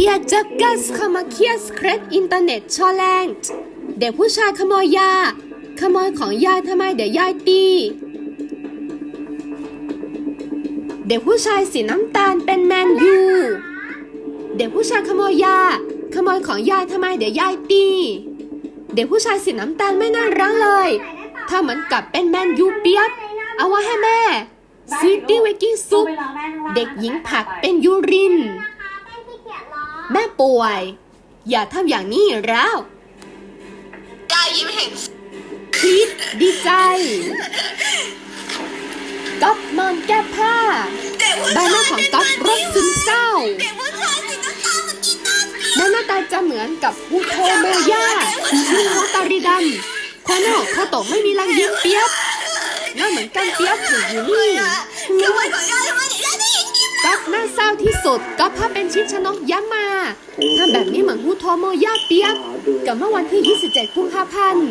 ทียจักกัสเข้ามาเคียสเครดอินเทอร์เน็ตชอแลงเด็กผู้ชายขโมยยา ขโมยของยายทำไมเดี๋ยวยายตี เด็กผู้ชายสีน้ำตาลเป็นแมนยู เด็กผู้ชายขโมยยา ขโมยของยายทำไมเดี๋ยวยายตี เด็กผู้ชายสีน้ำตาลไม่น่ารักเลย ถ้าเหมือนกับเป็นแมนยูเปียบ เอาไว้ให้แม่ซีตี้เวกิ้งซุป เด็กหญิงผักเป็นยูริน แม่ป่วย อย่าทำอย่างนี้แล้วยายยิ้มเห็นคลิปดีใจก๊อฟนอนแก้ผ้าเด็กผู้ใบชายหน้าของก๊อฟรถซึมเศร้าเด็กผู้ชายสีน้ำตาลมันกินน้ำแม่หน้าตาจะเหมือนกับฮูโทโมย่าชื่อเขาตารีดำควานอกเขาตกไม่มีรังยิ้มเปียบหน้าเหมือนกันเปียบถูกอยู่นี่ สุดก๊อฟถ้าเป็นชิดชนกย้ำมาทำแบบนี้เหมือนฮูโทโมย่าเปียบกับเมื่อวันที่ 27 กุมภาพันธ์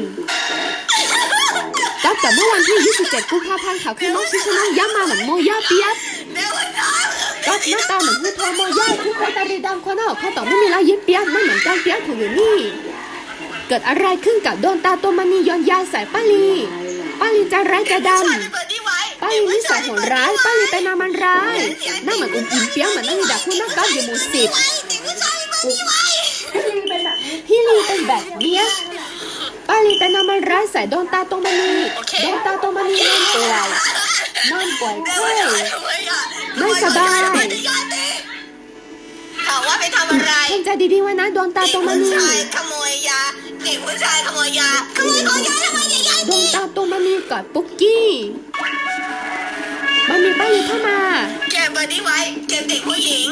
ก๊อฟกับเมื่อวันที่ 27 กุมภาพันธ์เขาคือน้องชิดชนกย้ำมาเหมือนโมย่าเปียกผู้ชายก๊อฟหน้าตาเหมือนฮูโทโมย่าทุกคนตารีดำควานอกเขาตกไม่มีรังยิ้มเปียบไม่เหมือนกันเปียบถูกอยู่นี่ เกิดอะไรขึ้นกับโดนตาตัวมันนีย้อนยาใส่ป้าลีป้าลีใจร้ายจดชายไปเปิดำ ป้าลีนิสัยโหดร้ายป้าลีเป็นนามันร้ายหน้าเหมือนอุ้มอิ่มเปี้ยวเหมือนนั่งอยู่ดักคุณนักกอล์ฟอยู่หมู่สิบไว้เด็กผู้ชายไปเปิดที่ไว้พี่ลีเป็นแบบเนี้ยป้าลีเป็นนามันร้ายใส่โดนตาตรงมันนีโดนตาตรงมันนีนอนป่วยนอนป่วยเด็กไข้ผู้ชายทำไมอะไม่สบายทำไมเดี๋ยวยายตีถามว่าไปทำอะไรทำใจดีๆไว้นะโดนตาเด็กตรงมันผู้นีชายขโมยยาเด็กผู้ชายขโมยยาขโมยของยายทำไมเดี๋ยวยายโดตีนตาตรงมันนีกอดปุ๊กกี้ มันมีป้าลีเข้ามาเก็บเปิดที่ไว้เก็บเด็กผู้หญิง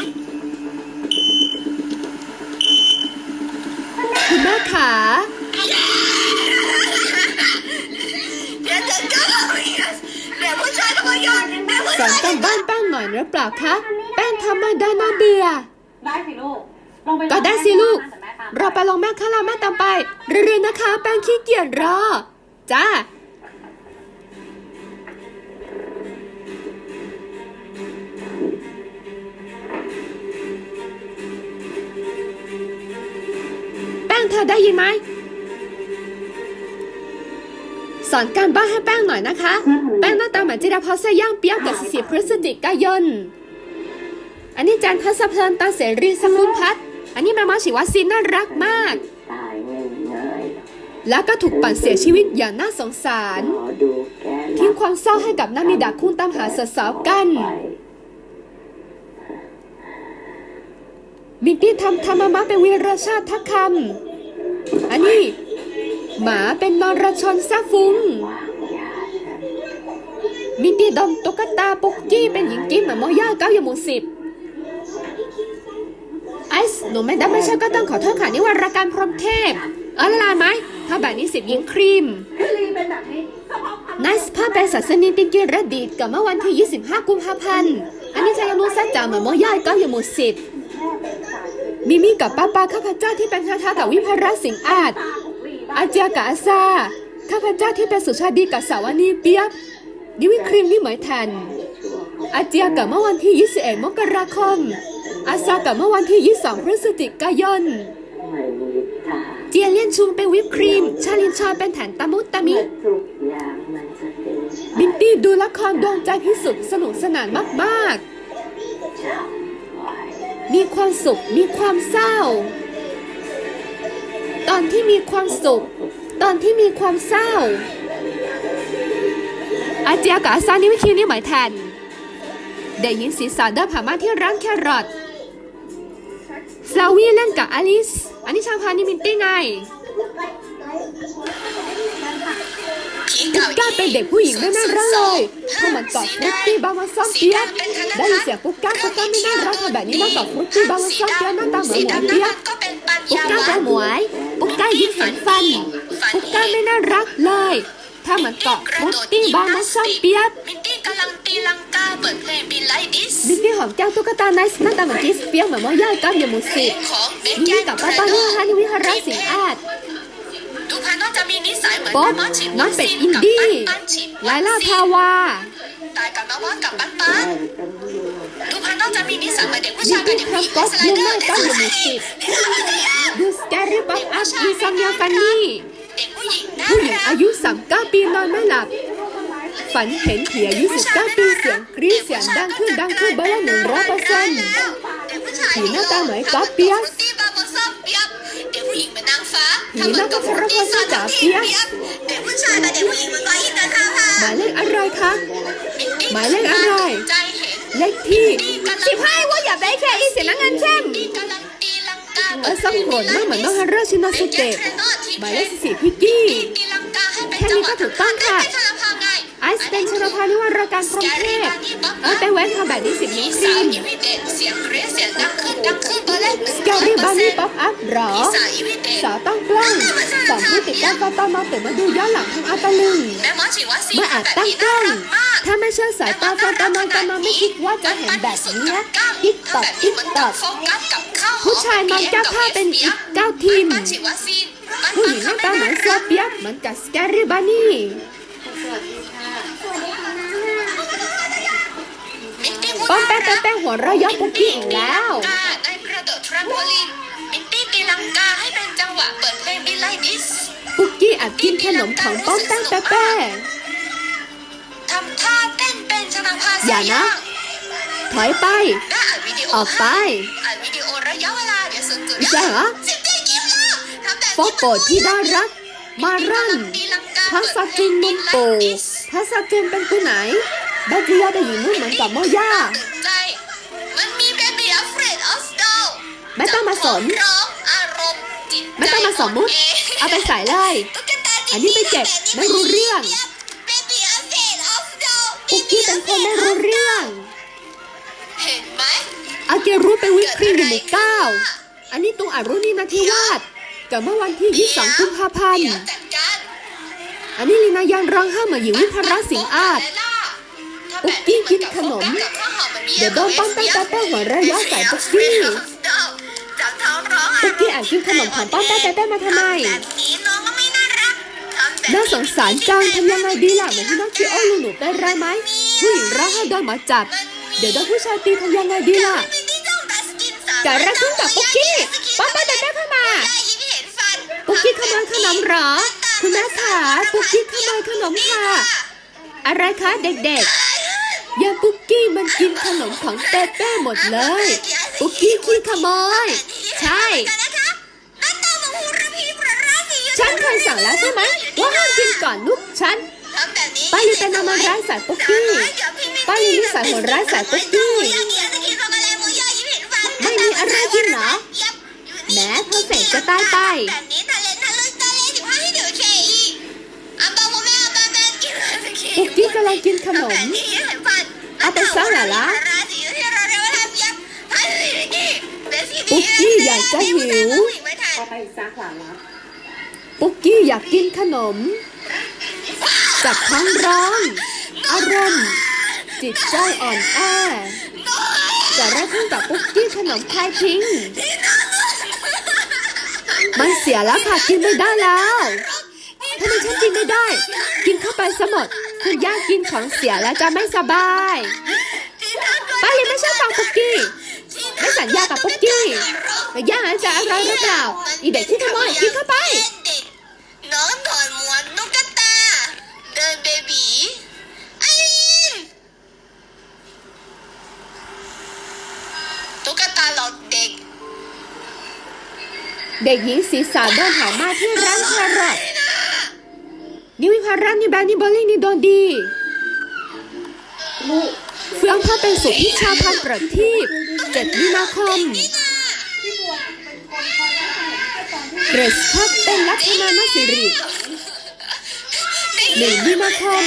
คุณแม่ขาเดี๋ยวจะเจอเด็กผู้ชายขโมยยาเด็กผู้สอชานยกันบ้านแป้งหน่อยหรือเปล่าคะแป้งทำมาได้น่าเบื่อ ได้สิลูกลงไปก็ได้สิลูกแต่แม่ตามเราไปลงแม่ข้าราแม่ตามไป เรื่อยๆนะคะ แป้งขี้เกียจรอ จ้า ธอได้ยินไหม สอนการบ้านให้แป้งหน่อยนะคะ แป้งหน้าตาเหมือนจิราพรเสย่างเปียกเกิด14พฤศจิกายน อันนี้จันทัศเพลินตาเสรีสกุลพัฒน์อันนี้แม่มาชิวาซีน่ารักมากตายง่ายแล้วก็ถูกปั่นเสียชีวิตอย่างน่าสงสารๆขอดูแกทิ้งความเศร้าให้กับนามิดาคุณตามหาสาวๆกันไปมินตี้ทำธรรมะเป็นวีรชาติทักคำ อันนี้ หมาเป็นนรชนซาฟุงวางมินตี้ดมตุ๊กตาปุกกี้เป็นหญิงกิ๊กเหมือย่าเก้าอยู่หมูสิบไอซ์หนูไม่ได้ไม่ใช่ก็ต้องขอโทษค่ะนี่วารการพรหมเทพเออละลายไหมถ้าแบบนี้สิบยิงครีมพี่ลีเป็นแบราะความนายสภาพเป็นศาสนิติกิรดิตกับเมื่อวันที่ 25 กุมภาพันธ์ อันนี้ชายานุสัจจาเหมือนโมย่าก็อยู่หมูสิบ มิมิกับป้าป้าข้าพเจ้าที่เป็นชาชากับวิภาระสิงอาจอาเจียกับอาซาข้าพเจ้าที่เป็นสุชาดีกับสาวนีเปียบดิวิครีมนี่เหมยทันอาเจียกับเมื่อวันที่ 21 มกราคม อาซากับเมื่อวันที่ 22 พฤศจิกายน เจียเลียนชุงเป็นวิปครีม ชาลินชาเป็นแถนตะมุตตะมิบินตี้ดูละครดวงใจที่สุดสนุกสนานมาก ๆ มีความสุข มีความเศร้า ตอนที่มีความสุข ตอนที่มีความเศร้า อาเจียกับอาซานี่วิคิวนี่หมายแทนได้ยินสีสันเดินผ่านมาที่ร้านแครอทฟลาวี่เล่นกับอลิส อันนี้ชางพานี่มินตี้ไง ก่ากก้าเป็นเด็กผู้หญิงไม่น่ารักเลยเธอเหมือนกอดฟรุตตี้บามาซ่อมเปียกได้ยินเสียงปุ๊กก้าปุ๊กก้าไม่น่ารักเธอแบบนี้มากกอดฟรุตตี้บามาซ่อมเปียกหน้าตาเหมือนหมวยเปียกก็เป็นปัญปุ๊กญาก้าเป็นหมวยปุ๊กก้ายิ้มฝันฟันปุ๊กก้าไม่น่ารักเลย ถ้าเหมือนเกาะฟรุตตี้บามาซ่อมเปียกมินตี้กำลังตีลังกาเปิดเพลงบินไลดิสมินนี่หอมแก้วตุ๊กตาไนส์หน้าตาเหมือนกิสเปียกเหมือนมอย่าก้ามอยู่หมู่สิบของเบมินนี่กับป้าป้าที่ฮานิวิฮาระสิงห์อาจดูภายนอกจะ ป๊อบแม่มอสฉิมน้องเป็ดอินดี้ปั้นปั้นฉิมไลล่าทาวาตายกับน้องมอสกับปันปันดูภายนอกจะมีนิสัยเหมือนเด็กผู้ชายกับเด็กผู้หญิงสไลเดอร์เก้าอยู่หมู่สิบดูสแกรี่ป๊อปอัพมีซัมยาฟันนี่ผู้หญิงน่าผู้หญิงรักอาปีนอนไม่หลับ ฝันเห็นผีอายุ19ปีเสียงกรี๊ดเสียงดังขึ้นดังขึ้นบอร์ละหนึ่งร้อยเปอร์เซ็นต์ผีหน้าตาเหมือนก๊อปเปียส ผู้หญิงเป็นนางฟ้าผีหน้าตาเหมือนก๊อปจ๋าเปียสเด็กผู้ชายกับเด็กผู้หญิงมันก็อินกันค่ะหมายเลขอะไรคะหมายเลขอะไรใจเห็นเลขที่สิบห้าว่าอย่าไปแค่อีเสียงเงินเข้มกำลังตีลังกาเออสังโกรธมากเหมือนโนฮาร่าชินอสุเกะหมายเลขสี่พิกกี้ตีลังกาให้เป็นแค่นี้ก็ถูกต้องค่ะ นพานิวารการพรหมเทพเออไปแว้นทำแบบนี้สิบมีนิ้วคสารีวมอีวิเดตเสียงเกรสเสียงดังขึ้นดังขึ้นเบอร์เลขหนึ่งสแกรี่บานี่ป๊อปอัพหรอสาวอีวิเดตสาวตั้งกล้องสองผู้ติดตามตอนมาตื่นมาดูย้อนหลังทางอัตลึงแม่หมอฉีว่าซีเมื่ออาจตั้งกล้องถ้าไม่เชื่อสายตาแฟนตานอนตานอนไม่คิดว่าจะเห็นแบบนี้ติ๊กตอกติ๊กตอกโฟกัสกับข้าวผู้ชายนอนแก้ผ้าเป็นอีกเก้าทีมบ้านฉีว่าซีนผู้หญิงหน้าตาเหมือนเสือเปียกเหมือนกับสแกรี่บานี่ ป้อมแป๊ะแป๊ะแป๊ะหัวเราะเยาะปุ๊กกี้อีกแล้วได้กระโดดทรัมโพลินมินตี้ตีลังกาให้เป็นจังหวะเปิดเพลงบิลไลดิสปุ๊กกี้อัดกินขนมของป้อมแป๊ะแป๊ะแป๊ะทำท่าเต้นเป็นชนะภาอย่านะ ถอยไปได้อัดวิดีโอออกไปอัดวิดีโอระยะเวลาเดี๋ยวสุดจุดไม่ใช่เหรอสิบเจ็ดกิโลทำแบบโฟโปรดที่ได้รักมารั่นทัศจินมุมโปทัศจินเป็นตัวไหน แบจิยาได้หญิงนุ่มเหมือนกับโมย่าตื่นใจ มันมีเบบี้อัฟเรดออฟดอลไม่ต้องมาสนร้องอารมณ์จิตใจไม่ต้องมาสมมุติ เอาไปใส่เลยตุ๊กตาอันนี้ไม่เจ็บไม่รู้เรื่องเบบี้อัฟเรดออฟดอลปุ๊กกี้เป็นคนไม่รู้เรื่อง เห็นไหมอาเกรู้ไปวิปครีมอยู่หมู่เก้าอันนี้ตุงอารุณีนาทิวาสเกิดเมื่อวันที่ 22กุมภาพันธ์เดี๋ยวจัดการอันนี้ลีนายังร้องไห้เหมือนหญิงวิภาระสิงห์อาจ ปุ๊กกี้กินขนม เดี๋ยวโดนป้อมแป๊ะแป๊ะแป๊ะหัวเราะเยาะใส่ปุ๊กกี้จากท้องร้องปุ๊กกี้อ่านกินขนมของป้อมแป๊ะแป๊ะแป๊ะมาทำไมแบบนี้น้องก็ไม่น่ารักทำแบบน่าสงสารจังทำยังไงดีล่ะเหมือนที่น้องคิโอ้ลุงหนูเป็นไรไหมผู้หญิงร้องไห้โดนหมาจับ เดี๋ยวโดนผู้ชายตีทำยังไงดีล่ะไม่ได้ต้องตัดสกินสาวเกิดอะไรขึ้นกับปุ๊กกี้ป้อมแป๊ะแป๊ะแป๊ะเข้ามายายยิ้มเห็นฟันปุ๊กกี้ขโมยขนมเหรอ คุณแม่ขาปุ๊กกี้ขโมยขนมค่ะ อะไรคะเด็กๆ ยายปุ๊กกี้มันกินขนมของเต้เป้หมดเลย ปุ๊กกี้ขี้ขโมย ใช่นะคะนั่นตามาหูระพีประราศีฉันเคยสั่งแล้วใช่ไหมว่าห้ามกินก่อนลูกฉันทำแบบนี้ป้าลีเป็นนามร้ายใส่ปุ๊กกี้ป้าลีนิสัยโหดร้ายใส่ปุ๊กกี้ ไม่มีอะไรกินเหรอแหมเธอเสกจะตายไป อะไรสักทีปุ๊กกี้กำลังกินขนมเอาไปซะเหรอล่ะปุ๊ปุ๊กกี้อยากจะหิวเอาไปซักหลังละปุ๊กกี้อยากกินขนม จับท้องร้องอารมณ์จิตใจอ่อนแอเกิดอะไรขึ้นกับปุ๊กกี้ขนมคลายทิ้ง มันเสียแล้วค่ะกินไม่ได้แล้วทำไมฉันกินไม่ได้ กินเข้าไปซะหมดคุณ ย่ากินของเสียแล้วจะไม่สบายป้าเลยไม่ชอบฟังปุ๊กกี้ไม่สัญญากับปุ๊กกี้แต่ย่าจะอะไรหรือเปล่าอีเด็กที่ขโมยกินเข้าไปน้องถอนหมวกตุ๊กตา เดินเบบีไอรีนตุ๊กตาหลอกเด็ก เด็กหญิงศีรษะเดินผ่านมาที่ร้านแครอท นี่วิภารันนี่แบนนี่โบลิ่นี่โดนดีเฟืองพระเป็นสุขพิชาวพันประทีปเจ็ดมีนาคมเกรซพักเป็นลัคนานาสิริหนึ่งมีนาคม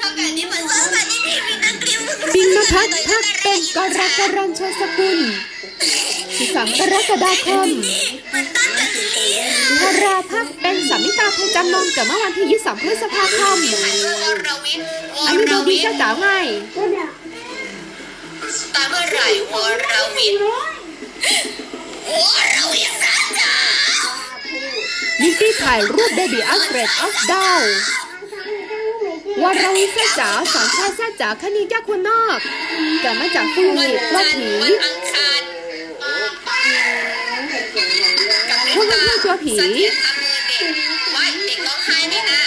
ทำแบบนี้เหมือนซ้อมแบบนี้พี่มีนักเรียนปิงนภัทรพักเป็นกรกรันชสกุลสิสามกรกฎาคม ธาราพักเป็นสามิตาเพนจำนงเกิดเมื่อวันที่ 23 พฤษภาคมวรวิทย์วอันนี้รดูดีวิทจ้าย์จ๋าไงตายเมื่อไหร่วรวิทย์วรวิทย์จ้าจ๋านิกกี้ถ่ายรูปเบบี้อัลเฟรดออฟดาวววาราวิเซจ๋าสอนชายแซ่จ๋าคณิกาคนนอกเกิดมาจากฟูวัมินกลัจัวนทร์ผีวันอังคาร กับพวกมันกลัวผีเสถียรทำมือเด็กไว้เด็กร้องไห้นี่นะ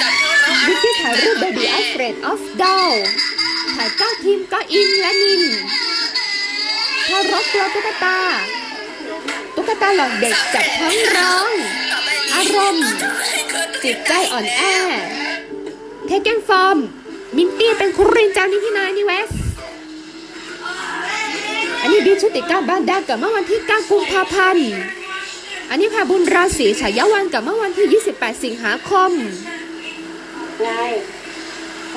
จับทุรวิกกี้ถ่ายรูปเบบี้อัลเฟรดออฟดาวถ่ายเก้าทีมก็อินและนินทารกกลัวตุ๊กตา ตุ๊กตาหลอกเด็กจับทั้งร้อง อารมณ์ จิตใจอ่อนแอเทคเกนฟอร์ม มินตี้เป็นครูเรียนจานี่ที่นายนี่เวส อันนี้ดีชุติการบ้านแดงกิดเมื่อวันที่ 9 กุมภาพันธ์ อันนี้พาบุญราศีฉายาวันกิดเมื่อวันที่ 28 สิงหาคมไล่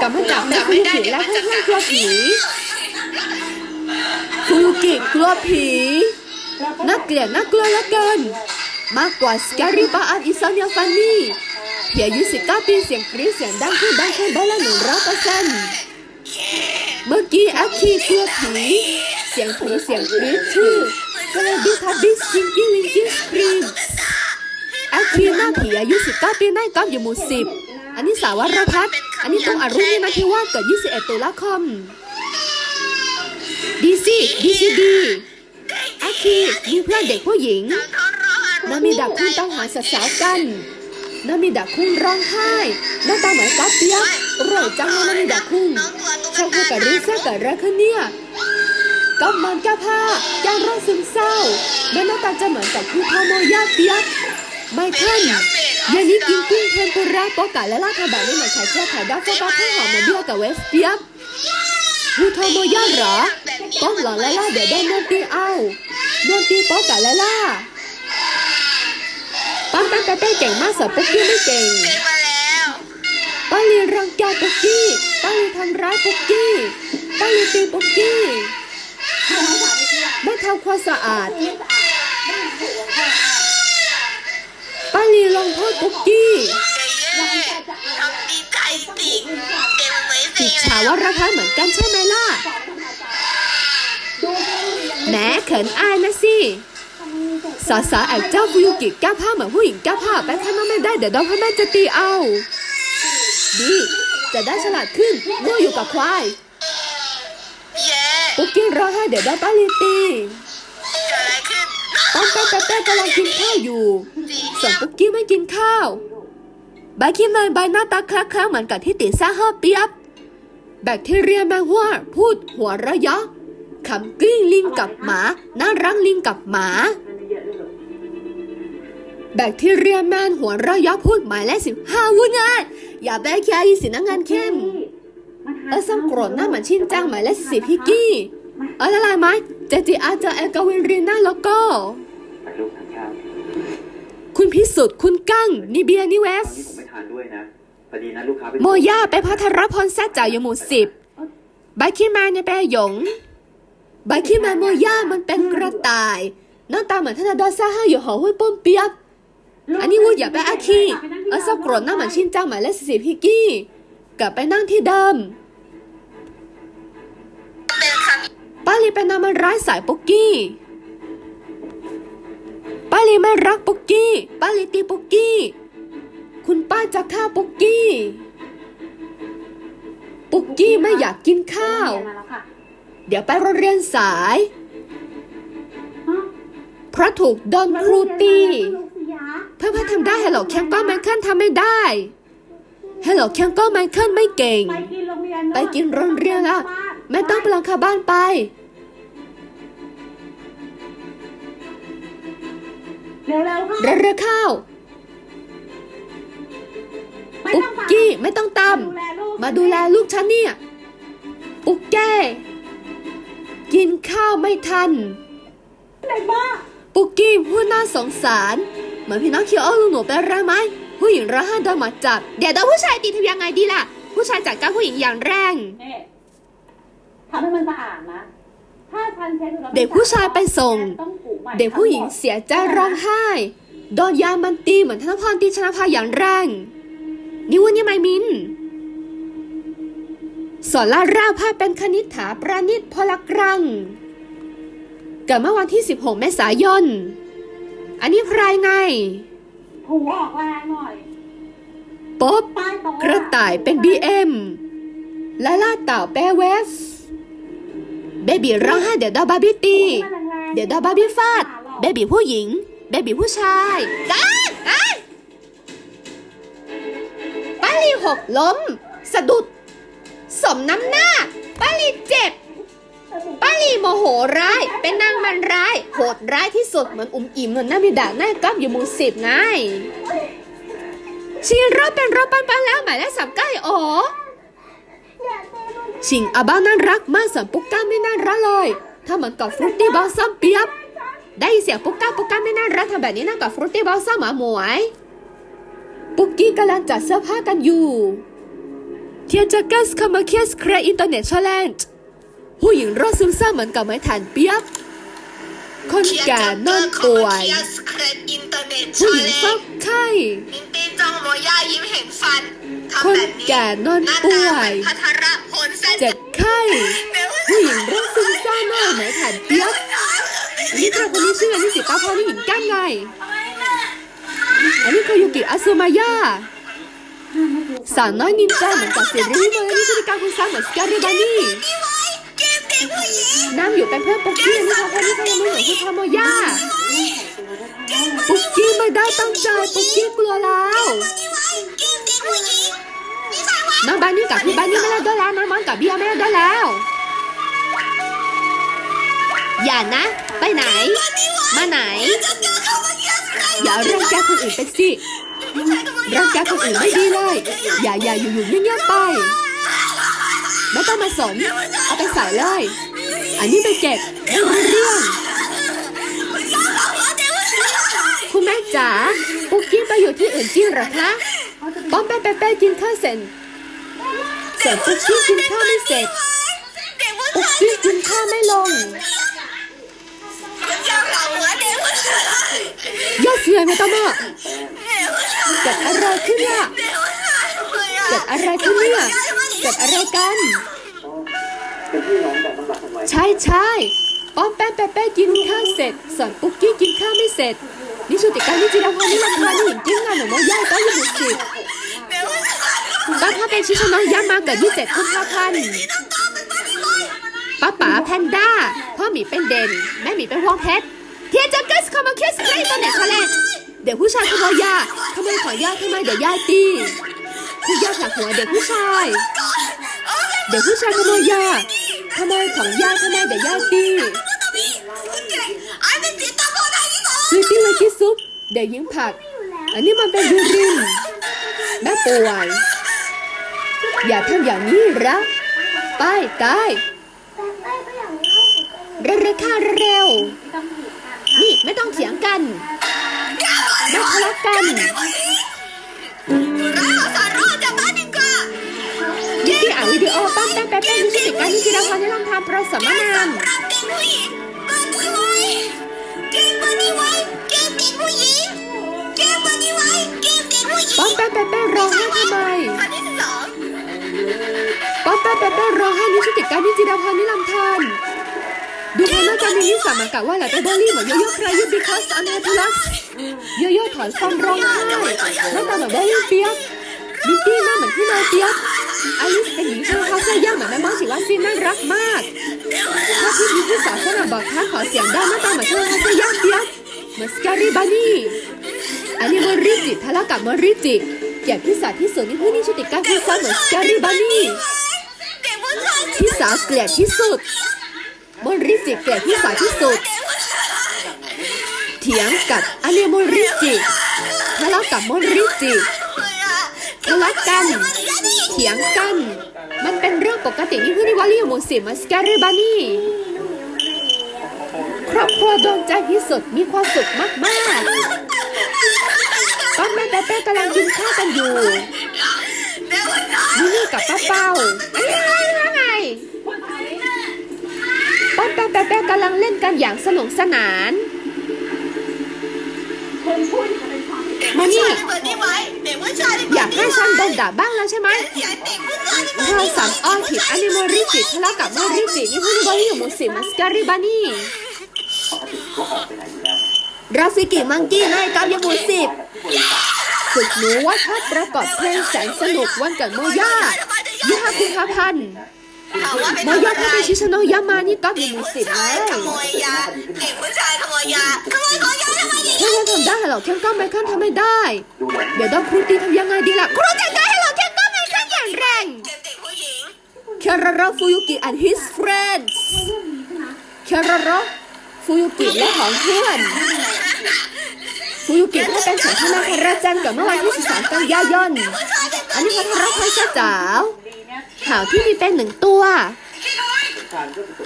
กลับมาจากแม่ฟูกิและเพื่อนๆกลัวผีฟูกิกลัวผีน่าเกลียดน่ากลัวเหลือเกิน มากกว่าสแกรี่บาอันอิซอนยาฟันนี่เพียอายุ19ปีเสียงกรี๊ดเสียงดังขึ้นดังขึ้นเบอร์ละหนึ่งร้อยเปอร์เซ็นต์เมื่อกี้อาคีกลัวผี เสียงผีเสียงกรี๊ดชื่อเซเลบิทับบิสจิงกี้วิงกี้สครีมอาคีหน้าผีอายุ 19 ปีนั่งก๊อฟอยู่หมู่สิบอันนี้สาวรพัฒน์อันนี้ต้องอรุณีนาทิวาสเกิด 21 ตุลาคมดีซีดีซีดีอาคีมีเพื่อนเด็กผู้หญิง นามิดาคุณต้องหาสาวกันนามิดาคุณร้องไห้หน้าตาเหมือนก๊อฟเปียกอร่อยจังเลยนามิดาคุณชาวพูดกับริซ่ากิดอะรขึ้นเนี่ย ก๊อฟมันก้าผ้าก้โรคซึมเศร้าแม้หน้าตาจะเหมือนกับคุณพ่อโมยาเปียกไมเคิลเย็นนี้กินกุ้งเทมปุระโปกะและลาดทาแบบนี้เหมือนไข่เจียวไข่ดาวโฟกัสให้หอมเหมือนเดียวกับเวสเปียกคุณโทโมยาเหรอป๊อกหล่อและล่าเดี๋ยวได้นวดตีเอานวดตีโปกะและล่าปั้นปั้นเต้เต้เก่งมากสอนปุ๊กกี้ไม่เก่งมาแล้วป้าลีรังแกปุ๊กกี้ป้าลีทำร้ายปุ๊กกี้ป้าลีตีปุ๊กกี้ ไม่ทำความสะอาด ป้าลีลงโทษปุ๊กกี้เย้ๆทำดีใจจริงเด็กมันเหมือนติสิดฉาว่ารักเขาเหมือนกันใช่ไหมล่ะแหมเขินอายนะสิสาสาแอบเจ้าฟูยุกิแก้ผ้าเหมือนผู้หญิงแก้ผ้าไปข้างนอกไม่ได้เดี๋ยวโดนพ่อแม่จะตีเอา ดี จะได้ฉลาดขึ้นโง่อยู่กับควาย เย้ปุ๊กกี้ร้องไห้เดี๋ยวโดนป้าลีตีเกิดอะไรขึ้นป้อมแป๊ะแป๊ะแป๊ะกำลังกินข้าวอยู่สีส่วนปุ๊กกี้ไม่กินข้าวบาคิมันใบหน้าตาคล้ายๆเหมือนกับที่ติดซ่าห้าเปียบ แบคทีเรียแมงว่าพูดหัวเราะเยะขำกลิ้งลิงกับหมาน่ารักลิงกับหมาแบคทีเรียแมนหัวเราะเยะพูดหมายเลขสิบห้าวุ้นง่ายอย่าแบคแคร์สีน้ำเงินเข้ม เออซัมโกรธหน้าเหมือนชินจังหมายเลขสิบพิกกี้เออละลายไหมเจจิอาเจอเอกวินรีน่าแล้วก็ไปลูกทานข้าวคุณพิสุทธิ์คุณกั้งนิเบียนิเวตอนสนี้ผมไม่ทานด้วยนะพอดีนะลูกค้าไปโมย่าไปพัทรพลแซดจ่ายอยู่หมู่สิบไบคิแมนเนี่ยไปหยงไบคิแมนโมย่ามันเป็นกระต่ายหน้าตาเหมือนธนาดาซ่าห้าอยู่หอห้วยป้นเปียกอันนี้วูดอย่าไปอาคีเออซับโกรธหน้าเหมือนชินจังหมายเลขสิบพิกกี้ กลับไปนั่งที่เดิมเป็นคป้าลีเป็นนางมันร้ายสายปุกกี้ป้าลีไม่รักปุกกี้ป้าลีตีปุกกี้ คุณป้าจะฆ่าปุกกี้ปุกกี้ไม่อยากกินข้าวมาแล้วค่ะเดี๋ยวไปโรงเรียนสาย เพราะถูกโดนครูตี เพื่อนเพื่อนทำได้ Hello แคงก็ไมเคิลทำไม่ได้ Hello แคงก็ไมเคิลไม่เก่ง ไปกินโรงเรียนไปกินโรงเรียนละไม่ต้องไปหลังคาบ้านไป เร็วๆค่ะเร็วๆเข้าไม่ปุ๊ต้กองฟังกี้ไม่ต้องตาม ดูแลลูกมาดูแลลูกฉันเนี่ย ปุ๊กแก้กินข้าวไม่ทัน เด็กบ้า ปุกกี้พูดน่าสงสาร เหมือนพี่น้องเคียวเอาลูกหนูเป็นไรไหม ผู้หญิงร้ายห้าโดนหมาจับ เดี๋ยวโดนผู้ชายตีทำยังไงดีล่ะ ผู้ชายจัดการผู้หญิงอย่างแรงเนี่ยทำให้มันสะอาดนะ ถ้าฉันเช็ดแล้วเด็กผู้ชายไปส่ง ต้องปลูกใหม่เด็กผู้หญิงเสียใจร้องไห้ โดนยามันตีเหมือนธนพรตีชนะภาอย่างแรง นี่วันนี้ไม่มินสอนลาราภาพเป็นคณิษฐาประณิตพลกรัง เกิดเมื่อวันที่ 16 เมษายน อันนี้ใครไง ผถูออกแรงหน่อยป๊อบใต้โต๊ะกระต่ายเป็น BM ลาล่าเต่าแปรเวสเบบีร้องไห้เดี๋ยวดาบาร์บี้ตี เดี๋ยวดาบาร์บี้ฟาด เบบีผู้หญิง เบบีผู้ชายกันไอ้ป้าลีหกล้ม สะดุด สมน้ำหน้าป้าลีเจ็บ ป้าลีโมโหร้าย เป็นนางมันร้าย โหดร้ายที่สุดเหมือนอุ้มอิ่มเหมือนหน้ามีด่าหน้าก้ามอยู่มูสิบไงชิงรอบเป็นรอบปันปันแล้วหมายเลขสามใกล้อ๋อชิงอาบ้าน่ารักมากส่วนปุ๊กก้าไม่น่ารักเลย ถ้าเหมือนกับฟรุตตี้บอลซัมเปียบ ได้เสียงปุ๊กก้าปุ๊กก้าไม่น่ารักทำแบบนี้น่ากับฟรุตตี้บอลซัมหมาหมวย ปุ๊กกี้กำลังจัดเสื้อผ้ากันอยู่เทียนจากกัสคามาเคียสแคร์อินเตอร์เน็ตชแลนด์ ผู้หญิงรอดซึมเศร้าเหมือนกับไม้ฐานเปียบคนแก่นอนป่วยสเครดอินเทอร์เน็ตผู้ชาหญิงเลเฝ้านไข้มินตี้จ้องโมย่ายิ้มเห็นฟันคนทำแบบนี้แก่นอนหน้าป่ตาวยเหมือนพัทรพลเส้นเจ็บไข้ผู้หญิงรอดซึมเศร้าหน้าไม้ฐานเปียบอันนี้เธอคนนี้ชื่ออันนี้สิตาพอนี่หญิงก้านไงอันนี้คือยูกิอาซุมายาสาวน้อยนินจาเหมือนกับเซรีเลยอันนี้คือการคุณซ้ำเหมือนสแกเรบานี่เกมเด็กผู้ หญิงน้ำอยู่เป็นเพื่อนปุ๊กกี้นะคะเพราะนี่เขายังไม่เหมือนคุณทามอย่าปุ๊กกี้ไม่ได้ตั้งใจปุ๊กกี้กลัวแล้วน้องบานี่กับพี่บานี่ไม่ได้ด้วยแล้วน้องมอนกับเบียไม่ได้ด้วยแล้ว อย่านะ ไปไหน มาไหนอเขาเยอะสุดเลยอย่ารังแกคนอื่นไปสิรังแกคนอื่นไม่ดีเลย อย่าอย่าอยู่อยู่เงียบๆไป ไม่ต้องมาสน เอาไปใส่เลย อันนี้ไปเก็บไม่รู้เรื่องคุณแม่จ๋าปุ๊กกี้ไปอยู่ที่อื่นจริงเหรอคะป้อมแป๊ะแป๊ะแป๊ะกินข้าวเสร็จส่วนปุ๊กกี้กินข้าวไม่เสร็จเด็กผู้ปุ๊กชายกี้กินข้าวไม่ลงเจ้าเหล่าหัวเด็กผู้ชายยอดเสียไม่ต้องมาเกิดอะไรขึ้นล่ะเกิดอะไรขึ้นเนี่ย เกิดอะไรกัน เป็นพี่น้องแต่ต้องรักกันไว้ใช่ใช่ป้อมแป๊ะแป๊ะแป๊ะกินข้าวเสร็จส่วนปุ๊กกี้กินข้าวไม่เสร็จนี่ชุติการนี่จีราพรนี่ราคานี่หญิงจิ้งงานหนูมอย่ายต้อยอยู่สิบบ้านพ่อเป็นชิชน้องย่ามาเกิดยี่สิบกุมภาพันธ์ป้าป๋าแพนด้า พ่อหมีเป็นเด่น แม่หมีเป็นพวงเพชรเทียนจังเกิสคอมมาเคสไลตอนเน็ตชาเลนเด็กผู้ชายขโมยยาขโมยของย่าทำไมเดี๋ยวย่าตี คุณย่าผลักหัวเด็กผู้ชาย เด็กผู้ชายขโมยยาขโมยของย่าทำไมเดี๋ยวย่าตีไอ้เป็นติดตาบอดไอ้ที่ต่อสวีตี้เวกิซุปเด็กหญิงผัก อันนี้มันเป็นยูรินแม่ป่วย อย่าทำอย่างนี้รักไปตายเร็วๆค่ะเร็วๆนี่ไม่ต้องเถียงกันไม่ทะเลาะกัน วิดีโอป้อมแป้งแป้งแป้งนี่ติดการนี่จิรพรในลำธาประสมนามเรานนี้ไว้เกมบ้ามเด็กผู้หญิงเกมบ้านนี้ไว้เกมเด็กผู้หญิงป้อมแป้งแป้งแป้งร้องไห้ทำไมป้อมแป้งแป้งแป้งร้องไห้นี่ติดการนี่จิรพรในลำธารดูพนักงานมินิสามากะว่าแหละแต่เบอร์รี่เหมือนโยโย่คลายยุบิคัสอันาทูลัสโยโย่ถอนฟันร้องไห้หน้าตาเหมือนเบลลี่เปียกบิตตี้หน้าเหมือนพี่นายเปียก อลิสเป็นหญิงชายคาเซ่ย่างเหมือนแม่มอสิวัซีน่ารักมากถ้าพี่พีที่สาวสนามบอกท้าขอเสียงได้หน้าตาเหมือนชายคาเซ่ย่างเปียกมือนสการีบานี่อันนี้มอริจิทะเลาะกับมอริจิเกียดพี่สาวที่สุดนี่งนี่ชุติการพี่สาวเหมือนสการีบานี่พี่สาวเกลียดที่สุดมอริจิเกลียดพี่สาวที่สุด เถียงกับอันนี้มอริจิทะเลาะกับมอริจิ ทะเลาะกันเถียงกัน มันเป็นเรื่องปกตินี่คือในวอลลี่หมูสิมาสแกเรบานี่ครอบครัวโดนใจที่สุดมีความสุขมากๆป้าแม่แป๊ะแป๊ะกำลังกินข้าวกันอยู่นี่นี่กับป้าเป้าเอ้ยยังไงป้าแป๊ะแป๊ะแป๊ะกำลังเล่นกันอย่างสนุกสนานมานี่ ท่านโดนด่าบ้างแล้วใช่ไหมอยากเราสามอ้อผิดอันนี้โมริจิทะเลาะกับโมริจินี่พูดว่าอยู่มุสิมัสการิบานี่ปกติก็ออกไปไหนอยู่แล้วราฟิกิมังกี้นายกายมูสิบฝึกหนูว่าถ้าประกอบเพลงแสนสนุกวันเกิดโมย่ายี่ห้ากุมภาพันธ์ ถามว่าเป็นโมคนย่าอะไรถ้าเป็นชิชโนยามานี่กายมูสิบชาแล้ยวขโมยยาเด็กผู้ชายขโมยยาขโมยของยาทำไมเนี่ยแค่ว่าทำได้เหรอแค่ก็ไม่ขั้นทำไม่ได้ดูแลเดี๋ยวต้องครูตีทำยังไงดีล่ะครูจัดการให้เหรอแค่ก็ไม่ขั้นอย่างแรงเกมเด็กผู้หญิงแคราราฟูยุกิ and his friends แคราราฟูยุกิและของเพื่อน ฟูยุกิให้เป็นสายพนาคาราจันกับเมื่อวันที่13กันยายนอันนี้พัทรพันธ์จ๋าวหาวที่มีเป็นหนึ่งตัว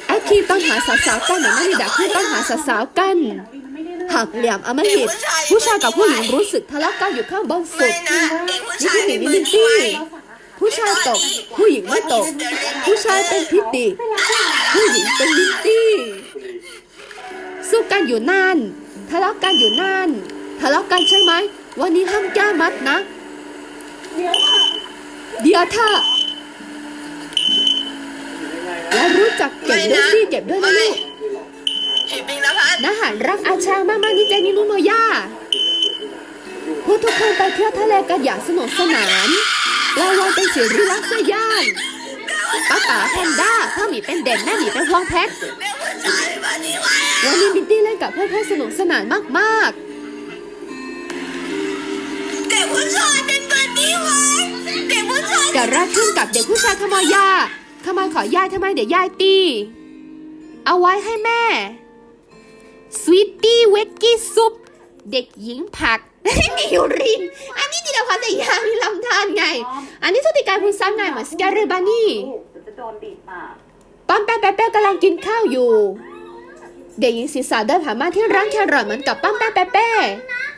ไอทีต้องหาสาวๆกันเหมือนไม่มีดักที่ต้องหาสาวๆกันหักเหลี่ยมอมหิตผู้ชายกับผู้หญิงรู้สึกทะเลาะกันอยู่ข้างบนสุดนี่คือหนิมินตี้ผู้ชายตก ผู้หญิงไม่ตก ผู้ชายเป็นพิติผู้หญิงเป็นมินตี้สู้กันอยู่นานทะเลาะกันอยู่นาน ทะเลาะกันใช่ไหม วันนี้ห้ามแก้มัดนะ เดี๋ยวถ้าและรู้จักเก็บด้วยสิเก็บด้วยนะลูกหิบิงนภัสนาหารรักอาชามากๆนี่เจนี่นุ่นโมย่าพวกทุกคนไปเที่ยวทะเลกันอย่างสนุกสนานปลาวานเป็นสีริลักษณ์ย่านป้าป๋าแพนด้าพ่อหมีเป็นเด่นแม่หมีเป็นพวงเพชรเด็กผู้ชายวันนี้ไว้วันนี้มินตี้เล่นกับเพื่อนๆสนุกสนานมากเด็ก ผู้ชายเป็นแบบนี้ไว้เด็กผู้ชายเกิดรักขึ้นกับเด็กผู้ชายขโมยยาขโมยขอยายทำไมเดี๋ยวยายตี เอาไว้ให้แม่สวีตตี้เวกกี้ซุปเด็กหญิงผักนิวริน อันนี้จิรพัฒน์แต่ยามีลำธารไง อันนี้สติการพูดซ้ำไงเหมือนสแกเรบานี่ลูกจะโดนดีดปากป้อมแป๊ะแป๊ะแป๊ะกำลังกินข้าวอยู่ เด็กหญิงศีรษะเดินผ่านมาที่ร้านแครอทเหมือนกับป้อมแป๊ะแป๊ะแป๊ะออม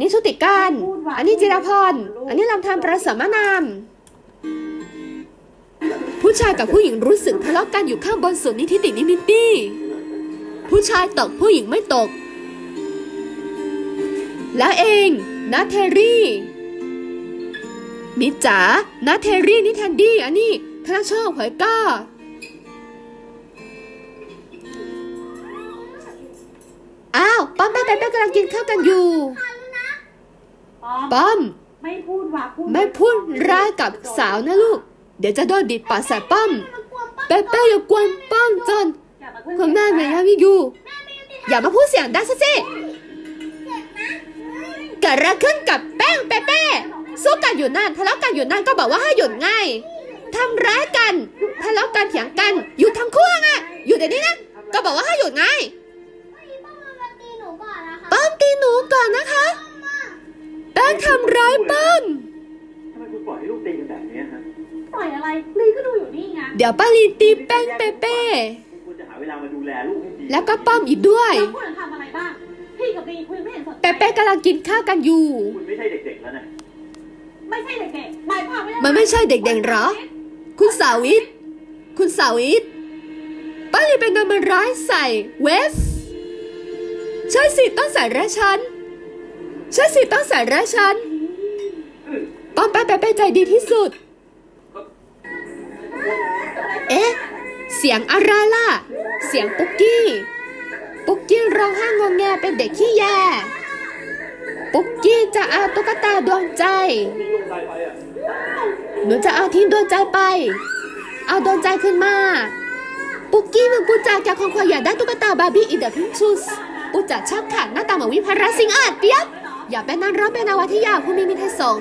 นี่ชุติการ อันนี้จิรพร อันนี้ลำธารประเสริฐมานาม ผู้ชายกับผู้หญิงรู้สึกทะเลาะกันอยู่ข้างบนสุดนิทิตินิมิตี้ผู้ชายตกผู้หญิงไม่ตก แล้วเองนาเทรี่มิจจ๋านาเทรี่นี่แทนดี้อันนี้ธนาโชคเผยก้า อ้าวป้อมแป๊ะแป๊ะแป๊ะกำลังกินข้าวกันอยู่ออมป้อม ไม่พูดว่าพูดไม่พูดร้ายกับสาวนะลูก เดี๋ยวจะโดนดิดปากใส่ป้อมเป๊ะเป๊ะอย่ากวนป้อมจนอย่ามาขึ้นคุณแม่ไม่ยาวิยูอย่ามาพูดเสียงดังซะสิเกิดอะไรขึ้นกับแป้งเป๊ะเป๊ะสู้กันอยู่นั่นทะเลาะกันอยู่นั่นก็บอกว่าให้หยุดง่ายทำร้ายกันทะเลาะกันเถียงกันหยุดทั้งคู่อะหยุดเดี๋ยวนี้นะก็บอกว่าให้หยุดไงป้อ มตีหนูก่อนนะคะแป้งทำร้ายป้อมทำไมคุณปล่อยให้ลูกตีกันแบบนี้ฮะปล่อยอะไรลีก็ดูอยู่นี่ไงเดี๋ยวป้าลีตีแป้งเป๊ะเป๊ะคุณควรจะหาเวลามาดูแลลูกให้ดีแล้วก็ป้อมอีกด้วยแล้วคุณทำอะไรบ้าง พี่กับลีคุณไม่เห็นสนใจเป๊ะเป๊ะกำลังกินข้าวกันอยู่ คุณไม่ใช่เด็กๆแล้วนะไม่ใช่เด็กๆหมายความว่ามันไม่ใช่เด็กๆหรอ คุณสาวิต คุณสาวิตป้าลีเป็นนามร้ายใส่เวฟ ใช่สิต้องใส่ร้ายฉันใช่สิต้องใส่ร้ายฉันป้อมแป๊ะแป๊ะแป๊ะใจดีที่สุด เอ๊ะ เสียงอะไรล่ะ เสียงปุกกี้ ปุกกี้ร้องห้างงงแงเป็นเด็กขี้แยปุกกี้จะเอาตุ๊กตาดวงใจที่ลูกตายไปอะหนูจะเอาทิ้งดวงใจไป เอาดวงใจขึ้นมา ปุกกี้มันปูดจาแกคงคอยอยากได้ตุ๊กตาบาร์บี้อีเดอร์พิงชูส ปูจ่าชอบขังหน้าตาเหมือนวิภราสิงห์อาจเปียบ อย่าเป็นนันร้องเป็นนาวาทิยาผู้มีมิตรให้สง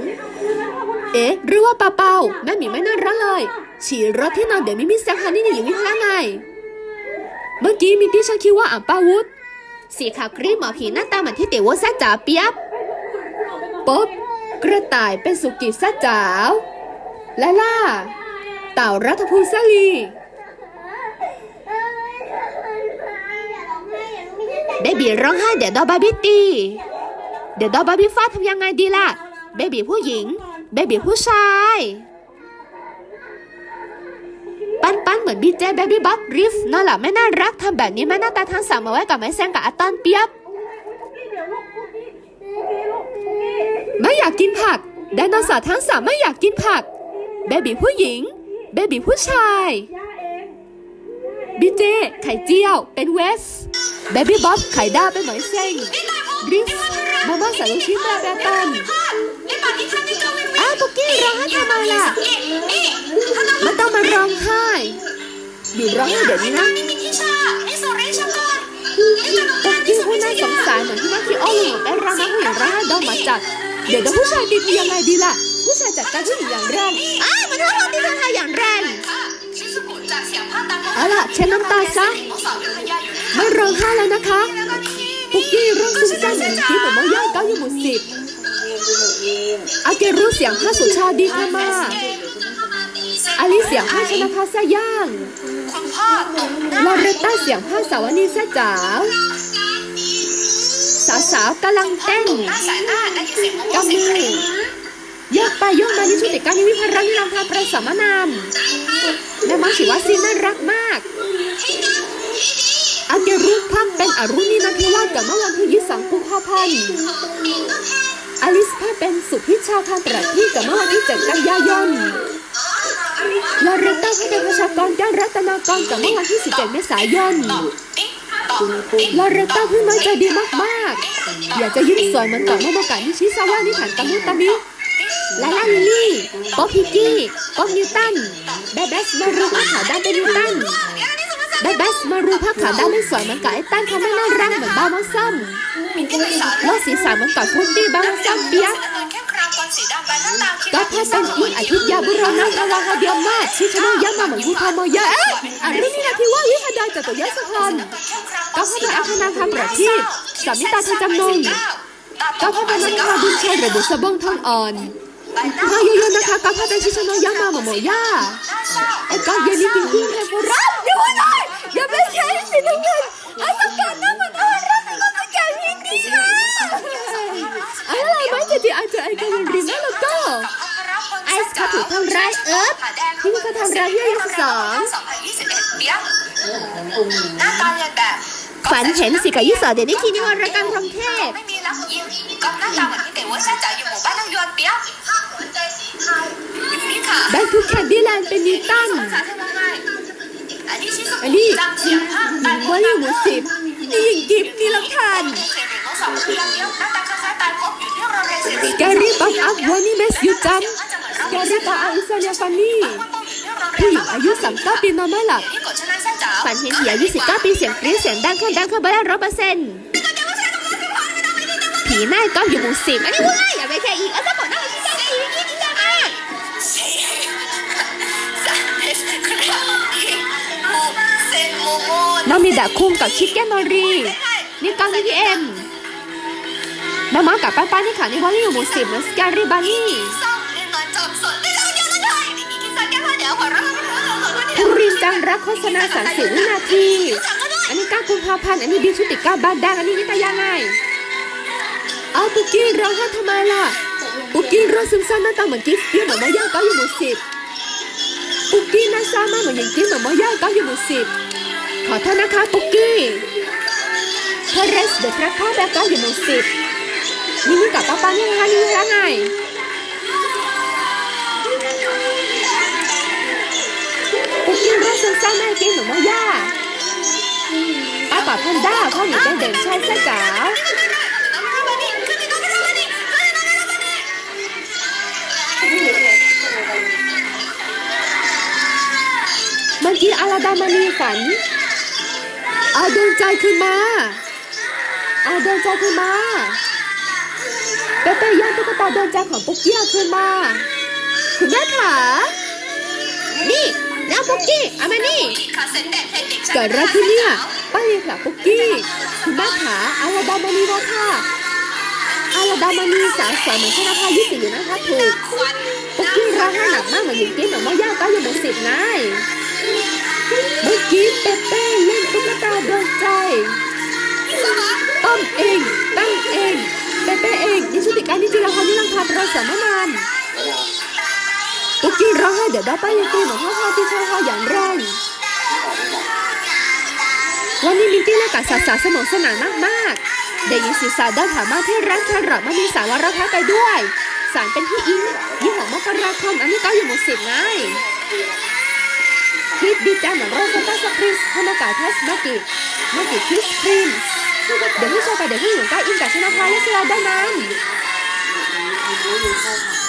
เอ๊ะหรือว่าเปาเปาแม่หมีไม่น่ารักเลยฉี่รถที่นอนเดี๋ยวมิมิเสียงฮันนี่อยู่วิภาราไง เมื่อกี้มิตี้ฉันคิดว่าอ่ำปาวุธสีขาวครีมหมอผีหน้าตาเหมือนที่เต๋อว่าแซ่จ๋าเปียบป๊บกระต่ายเป็นสุกิแซ่จ๋าและล่า เต่ารัฐภูมิซาลี เบบีร้องไห้เดี๋ยวดอบาร์บี้ตี เดี๋ยวดอบาร์บี้ฟาดทำยังไงดีล่ะ เบบีผู้หญิง เบบีผู้ชาย ปั้นปั้นเหมือนบีเจเบบี้บ๊อบริฟนั่นแหละไม่น่ารักทำแบบนี้ไม่น่าตาทางสามมาไว้กับไม้แซงกับอาตอนเปียบ ไม่อยากกินผัก ไดโนเสาร์ทั้งสามไม่อยากกินผัก เบบีผู้หญิง เบบีผู้ชาย บีเจ ไข่เจียว เป็นเวสเบบี้บ๊อบ ไข่ดาเป็นหมอยเส้งริสมาม่าสาลุชิมาแบตันนี่ป่านนี้ท่านไม่ต้องไม่อ้าวปุกกี้ร้องไห้ทำไมล่ะนี่นี่ท่าต้องมาร้องไห้หยุดร้องไห้เดี๋ยวนี้นะนี่มีที่ชานี่สอรี่ชาก่อนปุกกี้ผู้น่าสงสารเหมือนที่นักที่อ้อลงได้รังมาผู้หญิงร้ายดองมาจัด เดี๋ยวเดี๋ยวผู้ชายดีทียังไงดีล่ะ ผู้ชายจัดการผู้หญิงอย่างแรงอ้าวมันทำความดีทางอย่างแรง เสียงภาคตามเอาล่ะเช็ดน้ำตาซะของสาวยุทธยาอยู่นี่ไม่ร้องไห้แล้วนะคะแล้วก็ที่ปุกกี้ร้องซึมซ่านเหมือนที่เหมือนมอย่าเก้าอยู่หมู่สิบอาเกรู้เสียงผ้าสุชาดีค่ะมาอลิเสียงผ้าชนะพาซะย่างคุณพ่อตกหน้าลอเรตต้าเสียงผ้าสาวนีซะจ๋าวสาวสาวๆกำลังเต้นหน้าสายหน้าได้ยินเสียงกำมือ โยกไปโยกมานี่ชุดเด็กการนิวิพารังนิรังพาประสมนามแม่มังสิวาซีน่ารักมากอาเกรุพักเป็นอรุณีนันทิวาสกับเมื่อวันที่ยี่สองกุมภาพันธ์อลิสพาเป็นสุพิชาคานประทีปกับเมื่อวันที่เจ็ดกันยายนลอเรตต้าเป็นประชากรด้านรัตนากรกับเมื่อวันที่สิบเจ็ดเมษายนลอเรตต้าเพิ่งน้อยใจดีมากๆ อยากจะยิ้มสวยเหมือนก่อนเมื่อโอกาสนิชิซาวะนิฐานตามุตามิ ลาลาลิลี่ป๊อปพิกกี้ป๊อปนิวตันแบดแบสมารูผ้าขาวดำเป็นนิวตันแบดแบสมารูผ้าขาวดำไม่สวยเหมือนกับไอ้ตันเขาไม่น่ารักเหมือนบ้ามอสซัมมีที่สารโลกสีสันเหมือนกับฟุตตี้บ้ามอสซัมเปียกแค่ครามบอลสีดำใบหน้าตาคิดก็ถ้าเป็นอีอาทิตยาบุรณะกาวาฮาเดียมมาชิชโนยามาเหมือนยูทามอยะเอ๊ะอันนี้นาทีว่าวิพดาจตุยสพรก็พระเป็นอาคณาคำประทีปสามิตาทจำนงก็พระเป็นนักข่าบุญชัยระบุสะบงทองอ่อน พาโยโยนะคะก็พระเป็นชิชโนยามาเหมือนโมย่าไอ้ก้อนเย็นนี่จริงๆเทมปุระอยู่ไหนอย่าไปใช้สิทุกคนไอ้สกัดนั่นมันอะไรแต่ก็ไม่แก่พี่ดีนะอะไรไม่จะดีอาจจะไอ้กันริมแล้วก็ไอซ์เขาถูกทำร้ายเอิร์ธที่เขาทำร้ายเยอะสอง2021เปียกหน้าตาเรียนแบบฝันเห็นสิกับยี่สอเดี๋ยวนี้ทีนี้วันรายการพรหมเทพไม่มีแล้วยิงก็หน้าตาเหมือนที่เต๋อว่าชาจ๋าอยู่ห เป็นนิวตันภาษาไทยว่าไงอันนี้ชิสุอันนี้จำเสียงภาคใต้วันนี้หมูสิบนี่หญิงกิฟนี่ลำคาญเคยเรียนข้อสอบคือยังเดียวหน้าตาคล้ายๆตายพบอยู่ที่โรงเรียนศิริแกรี่ป๊อปอัพวันนี้เมสยูจัมแกรี่ป๊อปอัพอิสเนียฟันนี่ผู้หญิงอายุ39ปีนอนไม่หลับที่กดชนะแซ่จ๋าฝันเห็นผีอายุ19ปีเสียงกรี๊ดเสียงดังขึ้นดังขึ้นไปได้ร้อยเปอร์เซ็นต์ผีหน้าก็อยู่หมู่สิบอันนี้ว่าอย่าไปแค่อีกเอาสัก น้องมีดาคุงกับชิคเก้นนอรีนี่กองที่เอ็มน้ำมากับป้าป้านี่ค่ะนี่ว่าอยู่หมู่สิบนะสการิบานี่ภูรินจังรักโฆษณาสามสิบวินาที อันนี้ก้ากุมภาพันธ์อันนี้ดิชุติก้าบ้านดังอันนี้นิตยาไงเอาปุกกี้ร้องไห้ทำไมล่ะปุกกี้ร้องซึมซ่านหน้าตาเหมือนกิฟต์เปียเหมือนมอย่าก็อยู่หมู่สิบปุกกี้หน่าซ่ามากเหมือนอย่างกิฟเหมือนมอย่าก็อยู่หมู่สิบ อโทษนะคะปุกกี้เทเรสเดอะครับพ่อแบบก็อยู่หมู่สิบนี่นี่กับป้าป้านี่นะคะนี่นะคะไงปุกกี้ร้องซึมซ่านหน้ากิฟต์เหมือนมอย่าป้าป๋าแพนด้าพ่อหนูใจเด่นใช่ใช่จ๋าวเมื่อกี้อาราดามานีฝัน เอาดวงใจขึ้นมา เอาดวงใจขึ้นมา เปเป้ย่างตุ๊กตาดวงใจของปุ๊กกี้เอาขึ้นมา คุณแม่ขานี่แล้วปุ๊กกี้เอามานี่เกิดอะไรขึ้นเนี่ยป้าเรียกหลับปุ๊กกี้ คุณแม่ขาอาราดามานีนะค่ะอาราดามานีสาวสวยเหมือนชนะพายี่สิบอยู่นะคะถูกปุ๊กกี้ร้องไห้หนักมากเหมือนหญิงกิ๊กเหมือนว่าย่าก็ยังหมดสิบไง เมื่อกี้เปเป้เล่นตุ๊กตาดวงใจต้อมเอง ตั้งเอง เปเป้เองนี่ชุติการนี่จิราพรนี่ลังพาประสามนานปุ๊กกี้ร้องไห้เดี๋ยวด้าป้ายังตีหมือนพ่อพ่อที่ชอบพ่ออย่างแรงวันนี้มินตี้เล่นกับสาวๆสนุกสนานมากๆได้ยินเสียงสาวเดินผ่านมาที่ร้านแครอทมันมีสาวรพัดไปด้วย สารเป็นพี่อิงยี่ห้อมกราคมอันนี้ก็อยู่หมู่สิบไง คิดดีจังเหมือนโรสต้าสคริสฮานากาเทสมากิมากิคิสครีมเด็กผู้ชว์ไปเด็กผู้หญิงใกล้อินกับชนะพาและเซลดานันมีรู้มีเข้าค่ะ